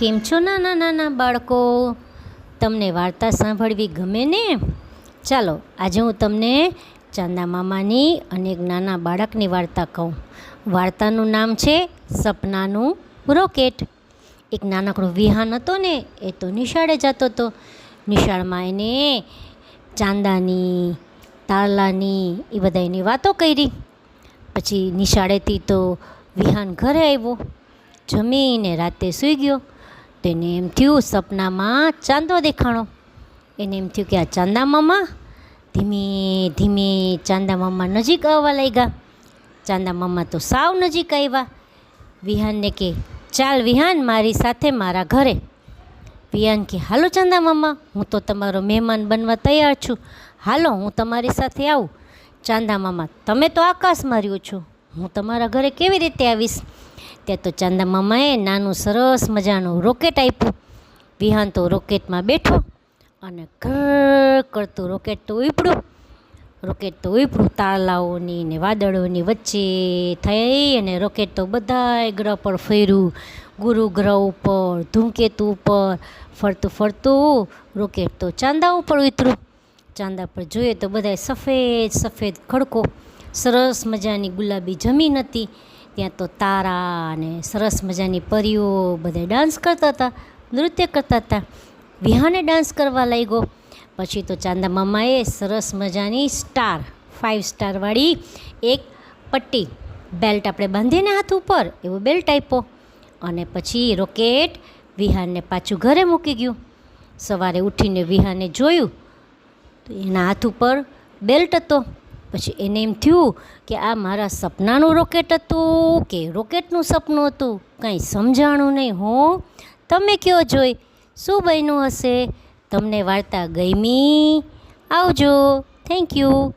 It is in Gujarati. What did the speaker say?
કેમ છો નાના નાના બાળકો? તમને વાર્તા સાંભળવી ગમે ને? ચાલો, આજે હું તમને ચાંદા મામાની અને એક નાના બાળકની વાર્તા કહું. વાર્તાનું નામ છે સપનાનું રોકેટ. એક નાનકડો વિહાન હતો ને, એ તો નિશાળે જતો હતો. નિશાળમાં એને ચાંદાની તારલાની એ બધા એની વાતો કરી. પછી નિશાળેથી તો વિહાન ઘરે આવ્યો. જમીને રાતે સૂઈ ગયો. તેને એમ થયું સપનામાં ચાંદો દેખાણો. એને એમ થયું કે આ ચાંદા મામા ધીમે ધીમે ચાંદા મામા નજીક આવવા લાગ્યા. ચાંદા મામા તો સાવ નજીક આવ્યા. વિહાનને કે, ચાલ વિહાન મારી સાથે મારા ઘરે. વિહાન કે, હાલો ચાંદા મામા, હું તો તમારો મહેમાન બનવા તૈયાર છું. હાલો, હું તમારી સાથે આવું. ચાંદા મામા, તમે તો આકાશ માર્યું છું. હું તમારા ઘરે કેવી રીતે આવીશ? ત્યાં તો ચાંદા મામાએ નાનું સરસ મજાનું રોકેટ આપ્યું. વિહાન તો રોકેટમાં બેઠો અને ઘર કરતું રોકેટ તો ઉપડ્યું. રોકેટ તો ઉપડું તાળાઓની ને વાદળોની વચ્ચે થઈ અને રોકેટ તો બધાય ગ્રહ પર ફેર્યું. ગુરુ ગ્રહ ઉપર, ધૂમકેતુ ઉપર, ફરતું ફરતું રોકેટ તો ચાંદા ઉપર ઉતર્યું. ચાંદા પર જોઈએ તો બધાય સફેદ સફેદ ખડકો. સરસ મજાની ગુલાબી જમીન હતી. ત્યાં તો તારા અને સરસ મજાની પરીઓ બધા ડાન્સ કરતા હતા, નૃત્ય કરતા હતા. વિહાને ડાન્સ કરવા લાગ્યો. પછી તો ચાંદા મામાએ સરસ મજાની સ્ટાર ફાઇવ સ્ટારવાળી એક પટ્ટી બેલ્ટ આપણે બાંધીને હાથ ઉપર, એવો બેલ્ટ આપ્યો. અને પછી રોકેટ વિહાનને પાછું ઘરે મૂકી ગયું. સવારે ઉઠીને વિહાને જોયું, તો એના હાથ ઉપર બેલ્ટ હતો. પછી એને એમ થયું કે આ મારા સપનાનું રોકેટ હતું કે રોકેટનું સપનું હતું? કાંઈ સમજાણું નહીં, હો. તમે કયો જોઈ? શું બન્યું હશે? તમને વાર્તા ગમી? આવજો. Thank you